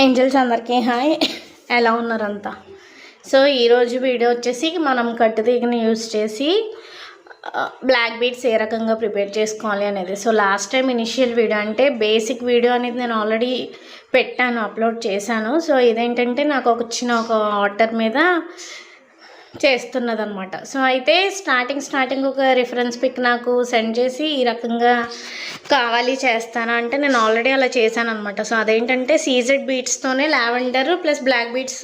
Angels అందరికీ hi. ఎలా ఉన్నారంతా? So ఈరోజు వీడియో వచ్చేసి మనం కట్టు తీగని యూజ్ చేసి బ్లాక్ బీట్స్ ఏ రకంగా ప్రిపేర్ చేసుకోవాలి అనేది. So last time initial video అంటే బేసిక్ వీడియో అనేది నేను ఆల్రెడీ పెట్టాను అప్లోడ్ చేశాను. సో ఇదేంటంటే నాకు ఒక చిన్న ఒక ఆర్డర్ మీద చేస్తున్నదనమాట సో అయితే స్టార్టింగ్ స్టార్టింగ్ ఒక రిఫరెన్స్ పిక్ నాకు సెండ్ చేసి ఈ రకంగా కావాలి చేస్తాను అంటే నేను ఆల్రెడీ అలా చేశాను అనమాట సో అదేంటంటే CZ బీట్స్తోనే lavender plus black beads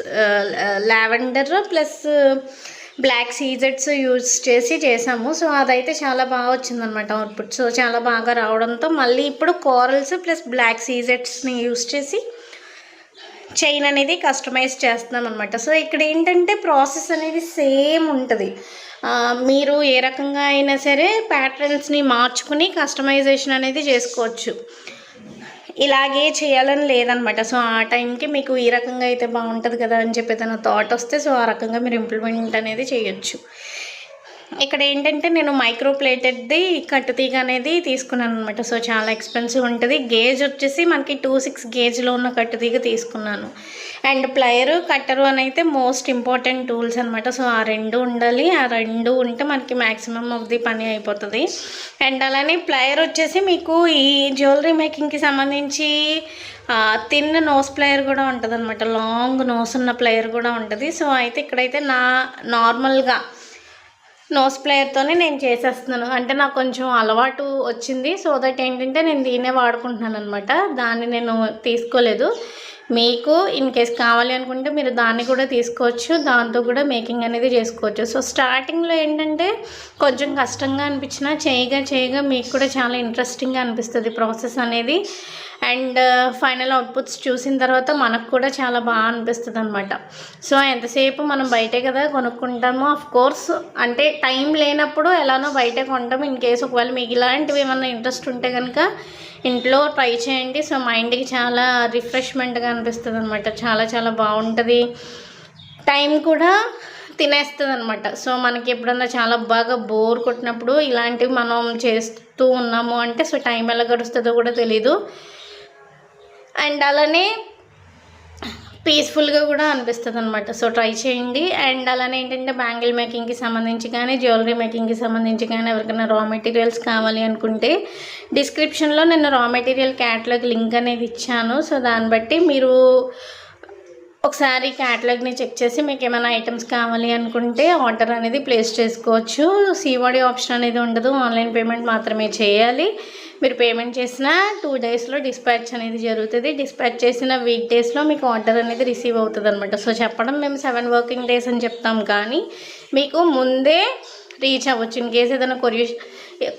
lavender plus black సీజెడ్స్ use చేసి చేసాము సో అదైతే చాలా బాగా వచ్చిందనమాట అవుట్పుట్ సో చాలా బాగా రావడంతో మళ్ళీ ఇప్పుడు కోరల్స్ ప్లస్ బ్లాక్ సీజెడ్స్ని యూజ్ చేసి చైన్ అనేది కస్టమైజ్ చేస్తున్నాం అనమాట సో ఇక్కడ ఏంటంటే ప్రాసెస్ అనేది సేమ్ ఉంటుంది. మీరు ఏ రకంగా అయినా సరే ప్యాటర్న్స్ని మార్చుకుని కస్టమైజేషన్ అనేది చేసుకోవచ్చు. ఇలాగే చేయాలని లేదనమాట సో ఆ టైంకి మీకు ఈ రకంగా అయితే బాగుంటుంది కదా అని చెప్పి ఏదైనా థాట్ వస్తే సో ఆ రకంగా మీరు ఇంప్లిమెంట్ అనేది చేయొచ్చు. ఇక్కడ ఏంటంటే నేను మైక్రో ప్లేటెడ్ది కట్టుతీగ అనేది తీసుకున్నాను అనమాట సో చాలా ఎక్స్పెన్సివ్ ఉంటుంది. గేజ్ వచ్చేసి మనకి టూ సిక్స్ గేజ్లో ఉన్న కట్టుతీగ తీసుకున్నాను. అండ్ ప్లయరు కట్టరు అని అయితే మోస్ట్ ఇంపార్టెంట్ టూల్స్ అనమాట సో ఆ రెండు ఉండాలి. ఆ రెండు ఉంటే మనకి మ్యాక్సిమం ఆఫ్ ది పని అయిపోతుంది. అండ్ అలానే ప్లయర్ వచ్చేసి మీకు ఈ జ్యువెలరీ మేకింగ్కి సంబంధించి తిన్న నోస్ ప్లేయర్ కూడా ఉంటుంది అనమాట లాంగ్ నోస్ ఉన్న ప్లేయర్ కూడా ఉంటుంది. సో అయితే ఇక్కడైతే నా నార్మల్గా నోస్ ప్లేయర్తోనే నేను చేసేస్తున్నాను. అంటే నాకు కొంచెం అలవాటు వచ్చింది. సో దట్ ఏంటంటే నేను దీన్నే వాడుకుంటున్నాను అనమాట దాన్ని నేను తీసుకోలేదు. మీకు ఇన్ కేస్ కావాలి అనుకుంటే మీరు దాన్ని కూడా తీసుకోవచ్చు. దాంతో కూడా మేకింగ్ అనేది చేసుకోవచ్చు. సో స్టార్టింగ్లో ఏంటంటే కొంచెం కష్టంగా అనిపించినా చేయగా చేయగా మీకు కూడా చాలా ఇంట్రెస్టింగ్గా అనిపిస్తుంది. ప్రాసెస్ అనేది అండ్ uh, ఫైనల్ అవుట్పుట్స్ చూసిన తర్వాత మనకు కూడా చాలా బాగా అనిపిస్తుంది అనమాట సో ఎంతసేపు మనం బయటే కదా కొనుక్కుంటాము ఆఫ్ కోర్స్ అంటే టైం లేనప్పుడు ఎలానో బయటే కొంటాం. ఇన్ కేసు ఒకవేళ మీకు ఇలాంటివి ఏమన్నా ఇంట్రెస్ట్ ఉంటే కనుక ఇంట్లో ట్రై చేయండి. సో మైండ్కి చాలా రిఫ్రెష్మెంట్గా అనిపిస్తుంది అనమాట చాలా చాలా బాగుంటుంది. టైం కూడా తినేస్తుంది అనమాట సో మనకి ఎప్పుడన్నా చాలా బాగా బోర్ కొట్టినప్పుడు ఇలాంటివి మనం చేస్తూ ఉన్నాము అంటే సో టైం ఎలా గడుస్తుందో కూడా తెలీదు. అండ్ అలానే పీస్ఫుల్గా కూడా అనిపిస్తుంది అనమాట సో ట్రై చేయండి. అండ్ అలానే ఏంటంటే బ్యాంగిల్ మేకింగ్కి సంబంధించి కానీ జ్యువెలరీ మేకింగ్కి సంబంధించి కానీ ఎవరికైనా రా మెటీరియల్స్ కావాలి అనుకుంటే డిస్క్రిప్షన్లో నేను రా మెటీరియల్ క్యాటలాగ్ లింక్ అనేది ఇచ్చాను. సో దాన్ని బట్టి మీరు ఒకసారి క్యాటలాగ్ని చెక్ చేసి మీకు ఏమైనా ఐటమ్స్ కావాలి అనుకుంటే ఆర్డర్ అనేది ప్లేస్ చేసుకోవచ్చు. సీవాడి ఆప్షన్ అనేది ఉండదు. ఆన్లైన్ పేమెంట్ మాత్రమే చేయాలి. మీరు పేమెంట్ చేసిన టూ డేస్లో డిస్పాచ్ అనేది జరుగుతుంది. డిస్పాచ్ చేసిన వీక్ డేస్లో మీకు ఆర్డర్ అనేది రిసీవ్ అవుతుంది అనమాట సో చెప్పడం మేము సెవెన్ వర్కింగ్ డేస్ అని చెప్తాం కానీ మీకు ముందే రీచ్ అవ్వచ్చు. ఇన్ కేస్ ఏదైనా కొరియర్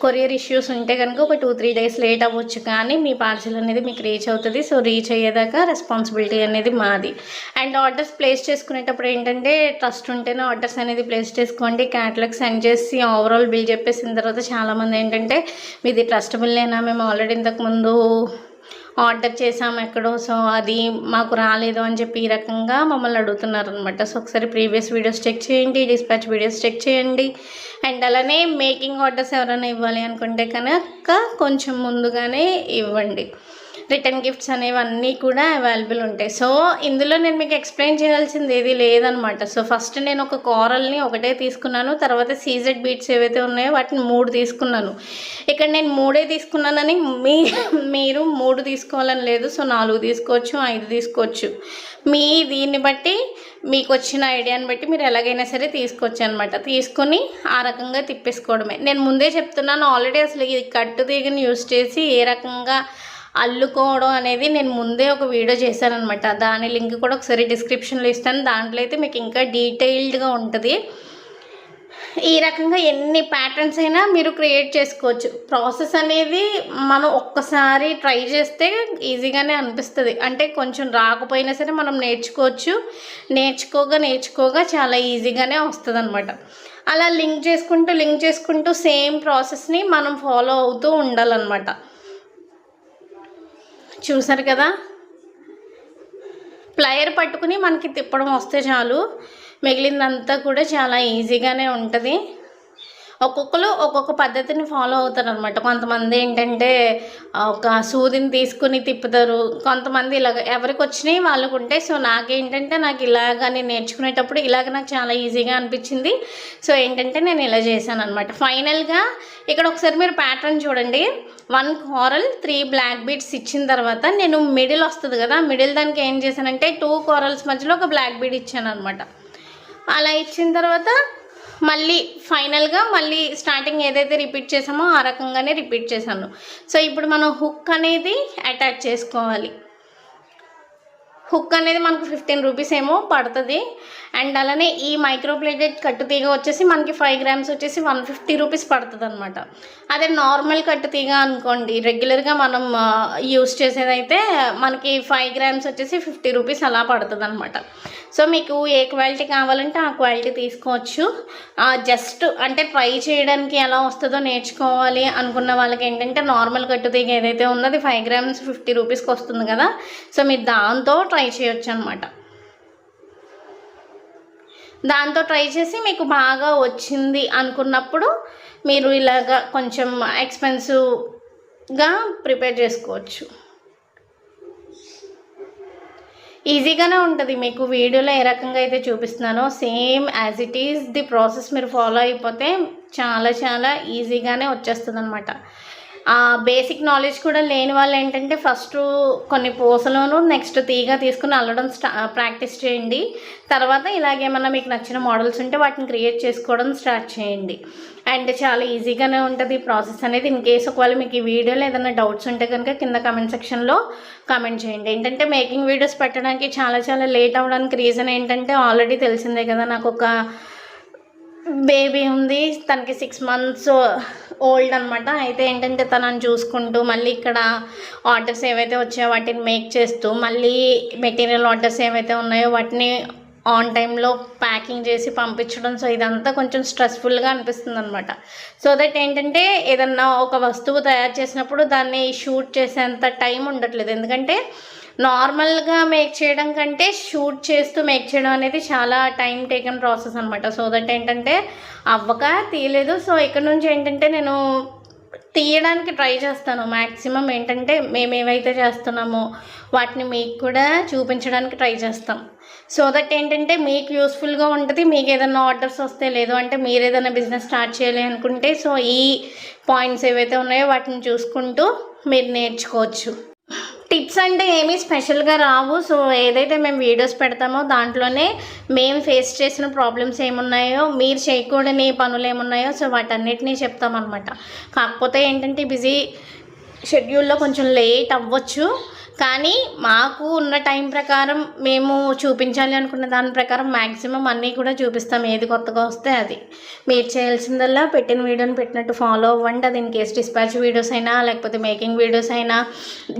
కొరియర్ ఇష్యూస్ ఉంటే కనుక ఒక టూ త్రీ డేస్ లేట్ అవ్వచ్చు కానీ మీ పార్సిల్ అనేది మీకు రీచ్ అవుతుంది. సో రీచ్ అయ్యేదాకా రెస్పాన్సిబిలిటీ అనేది మాది. అండ్ ఆర్డర్స్ ప్లేస్ చేసుకునేటప్పుడు ఏంటంటే ట్రస్ట్ ఉంటేనే ఆర్డర్స్ అనేది ప్లేస్ చేసుకోండి. క్యాటలాగ్ సెండ్ చేసి ఓవరాల్ బిల్ చెప్పేసిన తర్వాత చాలామంది ఏంటంటే మీది ట్రస్టబుల్లేనా మేము ఆల్రెడీ ఇంతకుముందు ఆర్డర్ చేసాము ఎక్కడో సో అది మాకు రాలేదు అని చెప్పి ఈ రకంగా మమ్మల్ని అడుగుతున్నారు అనమాట సో ఒకసారి ప్రీవియస్ వీడియోస్ చెక్ చేయండి డిస్పాచ్ వీడియోస్ చెక్ చేయండి. అండ్ అలానే మేకింగ్ ఆర్డర్స్ ఎవరైనా ఇవ్వాలి అనుకుంటే కనుక కొంచెం ముందుగానే ఇవ్వండి. రిటర్న్ గిఫ్ట్స్ అనేవన్నీ కూడా అవైలబుల్ ఉంటాయి. సో ఇందులో నేను మీకు ఎక్స్ప్లెయిన్ చేయాల్సింది ఏది లేదనమాట సో ఫస్ట్ నేను ఒక కోరల్ని ఒకటే తీసుకున్నాను తర్వాత సీజెడ్ బీట్స్ ఏవైతే ఉన్నాయో వాటిని మూడు తీసుకున్నాను. ఇక్కడ నేను మూడే తీసుకున్నానని మీ మీరు మూడు తీసుకోవాలని లేదు. సో నాలుగు తీసుకోవచ్చు ఐదు తీసుకోవచ్చు. మీ దీన్ని బట్టి మీకు వచ్చిన ఐడియాని బట్టి మీరు ఎలాగైనా సరే తీసుకోవచ్చు అనమాట తీసుకొని ఆ రకంగా తిప్పేసుకోవడమే. నేను ముందే చెప్తున్నాను ఆల్రెడీ అసలు ఇది కట్టు తీగని యూస్ చేసి ఏ రకంగా అల్లుకోవడం అనేది నేను ముందే ఒక వీడియో చేశాను అనమాట దాని లింక్ కూడా ఒకసారి డిస్క్రిప్షన్లో ఇస్తాను. దాంట్లో అయితే మీకు ఇంకా డీటెయిల్డ్గా ఉంటుంది. ఈ రకంగా ఎన్ని ప్యాటర్న్స్ అయినా మీరు క్రియేట్ చేసుకోవచ్చు. ప్రాసెస్ అనేది మనం ఒక్కసారి ట్రై చేస్తే ఈజీగానే అనిపిస్తుంది. అంటే కొంచెం రాకపోయినా సరే మనం నేర్చుకోవచ్చు. నేర్చుకోగా నేర్చుకోగా చాలా ఈజీగానే వస్తుంది అనమాట అలా లింక్ చేసుకుంటూ లింక్ చేసుకుంటూ సేమ్ ప్రాసెస్ని మనం ఫాలో అవుతూ ఉండాలన్నమాట. చూసారు కదా? ప్లయర్ పట్టుకుని మనకి తిప్పడం వస్తే చాలు. మిగిలిందంతా కూడా చాలా ఈజీగానే ఉంటుంది. ఒక్కొక్కరు ఒక్కొక్క పద్ధతిని ఫాలో అవుతారు అనమాట కొంతమంది ఏంటంటే ఒక సూదిని తీసుకుని తిప్పుతారు. కొంతమంది ఇలాగ ఎవరికి వచ్చినాయి వాళ్ళకు ఉంటాయి. సో నాకేంటంటే నాకు ఇలాగ నేను నేర్చుకునేటప్పుడు ఇలాగ నాకు చాలా ఈజీగా అనిపించింది. సో ఏంటంటే నేను ఇలా చేశాను అనమాట ఫైనల్గా ఇక్కడ ఒకసారి మీరు ప్యాటర్న్ చూడండి. One coral three black beads ఇచ్చిన తర్వాత నేను మిడిల్ వస్తుంది కదా మిడిల్ దానికి ఏం చేశానంటే టూ కోరల్స్ మధ్యలో ఒక బ్లాక్ బీడ్ ఇచ్చాను అనమాట అలా ఇచ్చిన తర్వాత మళ్ళీ ఫైనల్గా మళ్ళీ స్టార్టింగ్ ఏదైతే రిపీట్ చేసామో ఆ రకంగానే రిపీట్ చేశాను. సో ఇప్పుడు మనం హుక్ అనేది అటాచ్ చేసుకోవాలి. హుక్ అనేది మనకు ఫిఫ్టీన్ రూపీస్ ఏమో పడుతుంది. అండ్ అలానే ఈ మైక్రోప్లేటెడ్ కట్టు తీగ వచ్చేసి మనకి ఫైవ్ గ్రామ్స్ వచ్చేసి వన్ ఫిఫ్టీ రూపీస్ పడుతుంది అనమాట అదే నార్మల్ కట్టు తీగ అనుకోండి రెగ్యులర్గా మనం యూస్ చేసేదైతే మనకి ఫైవ్ గ్రామ్స్ వచ్చేసి ఫిఫ్టీ రూపీస్ అలా పడుతుంది అనమాట సో మీకు ఏ క్వాలిటీ కావాలంటే ఆ క్వాలిటీ తీసుకోవచ్చు. జస్ట్ అంటే ట్రై చేయడానికి ఎలా వస్తుందో నేర్చుకోవాలి అనుకున్న వాళ్ళకి ఏంటంటే నార్మల్ కట్టు తీగ ఏదైతే ఉందో అది ఫైవ్ గ్రామ్స్ ఫిఫ్టీ రూపీస్కి వస్తుంది కదా. సో మీరు దాంతో ట్రై చేయొచ్చు అనమాట దాంతో ట్రై చేసి మీకు బాగా వచ్చింది అనుకున్నప్పుడు మీరు ఇలాగా కొంచెం ఎక్స్పెన్సివ్గా ప్రిపేర్ చేసుకోవచ్చు. ఈజీగానే ఉంటుంది. మీకు వీడియోలో ఏ రకంగా అయితే చూపిస్తున్నానో same as it is the process మీరు ఫాలో అయిపోతే చాలా చాలా ఈజీగానే వచ్చేస్తుంది అనమాట బేసిక్ నాలెడ్జ్ కూడా లేని వాళ్ళు ఏంటంటే ఫస్ట్ కొన్ని పూసలోను నెక్స్ట్ తీగ తీసుకుని అల్లడం స్టా ప్రాక్టీస్ చేయండి. తర్వాత ఇలాగేమన్నా మీకు నచ్చిన మోడల్స్ ఉంటే వాటిని క్రియేట్ చేసుకోవడం స్టార్ట్ చేయండి. అండ్ చాలా ఈజీగానే ఉంటుంది ప్రాసెస్ అనేది. ఇన్ కేసు ఒకవేళ మీకు ఈ వీడియోలో ఏదైనా డౌట్స్ ఉంటే కనుక కింద కమెంట్ సెక్షన్లో కామెంట్ చేయండి. ఏంటంటే మేకింగ్ వీడియోస్ పెట్టడానికి చాలా చాలా లేట్ అవ్వడానికి రీజన్ ఏంటంటే ఆల్రెడీ తెలిసిందే కదా నాకు ఒక బేబీ ఉంది. తనకి సిక్స్ మంత్స్ ఓల్డ్ అనమాట అయితే ఏంటంటే తనని చూసుకుంటూ మళ్ళీ ఇక్కడ ఆర్డర్స్ ఏవైతే వచ్చాయో వాటిని మేక్ చేస్తూ మళ్ళీ మెటీరియల్ ఆర్డర్స్ ఏవైతే ఉన్నాయో వాటిని ఆన్ టైంలో ప్యాకింగ్ చేసి పంపించడం. సో ఇదంతా కొంచెం స్ట్రెస్ఫుల్గా అనిపిస్తుంది అనమాట సో దట్ ఏంటంటే ఏదన్నా ఒక వస్తువు తయారు చేసినప్పుడు దాన్ని షూట్ చేసేంత టైం ఉండట్లేదు. ఎందుకంటే నార్మల్గా మేక్ చేయడం కంటే షూట్ చేస్తూ మేక్ చేయడం అనేది చాలా టైం టేకన్ ప్రాసెస్ అనమాట సో దట్ ఏంటంటే అవ్వక తీయలేదు. సో ఇక్కడ నుంచి ఏంటంటే నేను తీయడానికి ట్రై చేస్తాను. మ్యాక్సిమం ఏంటంటే మేము ఏవైతే చేస్తున్నామో వాటిని మీకు కూడా చూపించడానికి ట్రై చేస్తాం. సో దట్ ఏంటంటే మీకు యూస్ఫుల్గా ఉంటుంది. మీకు ఏదైనా ఆర్డర్స్ వస్తే లేదు అంటే మీరు ఏదైనా బిజినెస్ స్టార్ట్ చేయాలి అనుకుంటే సో ఈ పాయింట్స్ ఏవైతే ఉన్నాయో వాటిని చూసుకుంటూ మీరు నేర్చుకోవచ్చు. టిప్స్ అంటే ఏమీ స్పెషల్గా రావు. సో ఏదైతే మేము వీడియోస్ పెడతామో దాంట్లోనే మేము ఫేస్ చేసిన ప్రాబ్లమ్స్ ఏమున్నాయో మీరు చేయకూడని పనులు ఏమున్నాయో సో వాటన్నిటినీ చెప్తామన్నమాట. కాకపోతే ఏంటంటే బిజీ షెడ్యూల్లో కొంచెం లేట్ అవ్వచ్చు. కానీ మాకు ఉన్న టైం ప్రకారం మేము చూపించాలి అనుకున్న దాని ప్రకారం మ్యాక్సిమం అన్నీ కూడా చూపిస్తాం. ఏది కొత్తగా వస్తే అది. మీరు చేయాల్సిందల్లా పెట్టిన వీడియోని పెట్టినట్టు ఫాలో అవ్వండి. అది ఇన్ కేస్ డిస్పాచ్ వీడియోస్ అయినా లేకపోతే మేకింగ్ వీడియోస్ అయినా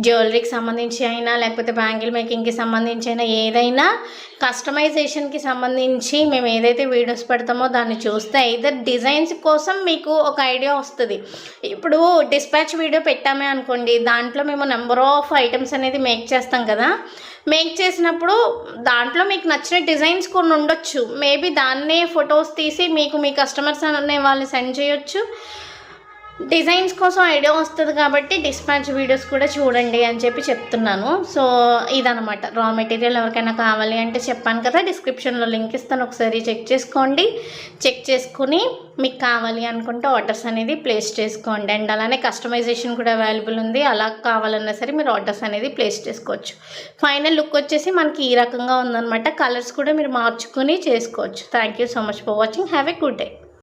జ్యువెలరీకి సంబంధించి అయినా లేకపోతే బ్యాంగిల్ మేకింగ్కి సంబంధించి అయినా ఏదైనా కస్టమైజేషన్కి సంబంధించి మేము ఏదైతే వీడియోస్ పెడతామో దాన్ని చూస్తే ఇదర్ డిజైన్స్ కోసం మీకు ఒక ఐడియా వస్తుంది. ఇప్పుడు డిస్పాచ్ వీడియో పెట్టామే అనుకోండి దాంట్లో మేము నెంబర్ ఆఫ్ ఐటమ్స్ అనేది మేక్ చేస్తాం కదా. మేక్ చేసినప్పుడు దాంట్లో మీకు నచ్చిన డిజైన్స్ కొన్ని ఉండొచ్చు. మేబీ దాన్నే ఫొటోస్ తీసి మీకు మీ కస్టమర్స్ అనే వాళ్ళు సెండ్ చేయొచ్చు. డిజైన్స్ కోసం ఐడియా వస్తుంది కాబట్టి డిస్పాచ్ వీడియోస్ కూడా చూడండి అని చెప్పి చెప్తున్నాను. సో ఇదనమాట రా మెటీరియల్ ఎవరికైనా కావాలి అంటే చెప్పాను కదా డిస్క్రిప్షన్లో లింక్ ఇస్తాను. ఒకసారి చెక్ చేసుకోండి. చెక్ చేసుకుని మీకు కావాలి అనుకుంటే ఆర్డర్స్ అనేది ప్లేస్ చేసుకోండి. అండ్ అలానే కస్టమైజేషన్ కూడా అవైలబుల్ ఉంది. అలా కావాలన్నా సరే మీరు ఆర్డర్స్ అనేది ప్లేస్ చేసుకోవచ్చు. ఫైనల్ లుక్ వచ్చేసి మనకి ఈ రకంగా ఉందన్నమాట. కలర్స్ కూడా మీరు మార్చుకుని చేసుకోవచ్చు. Thank you so much for watching have a good day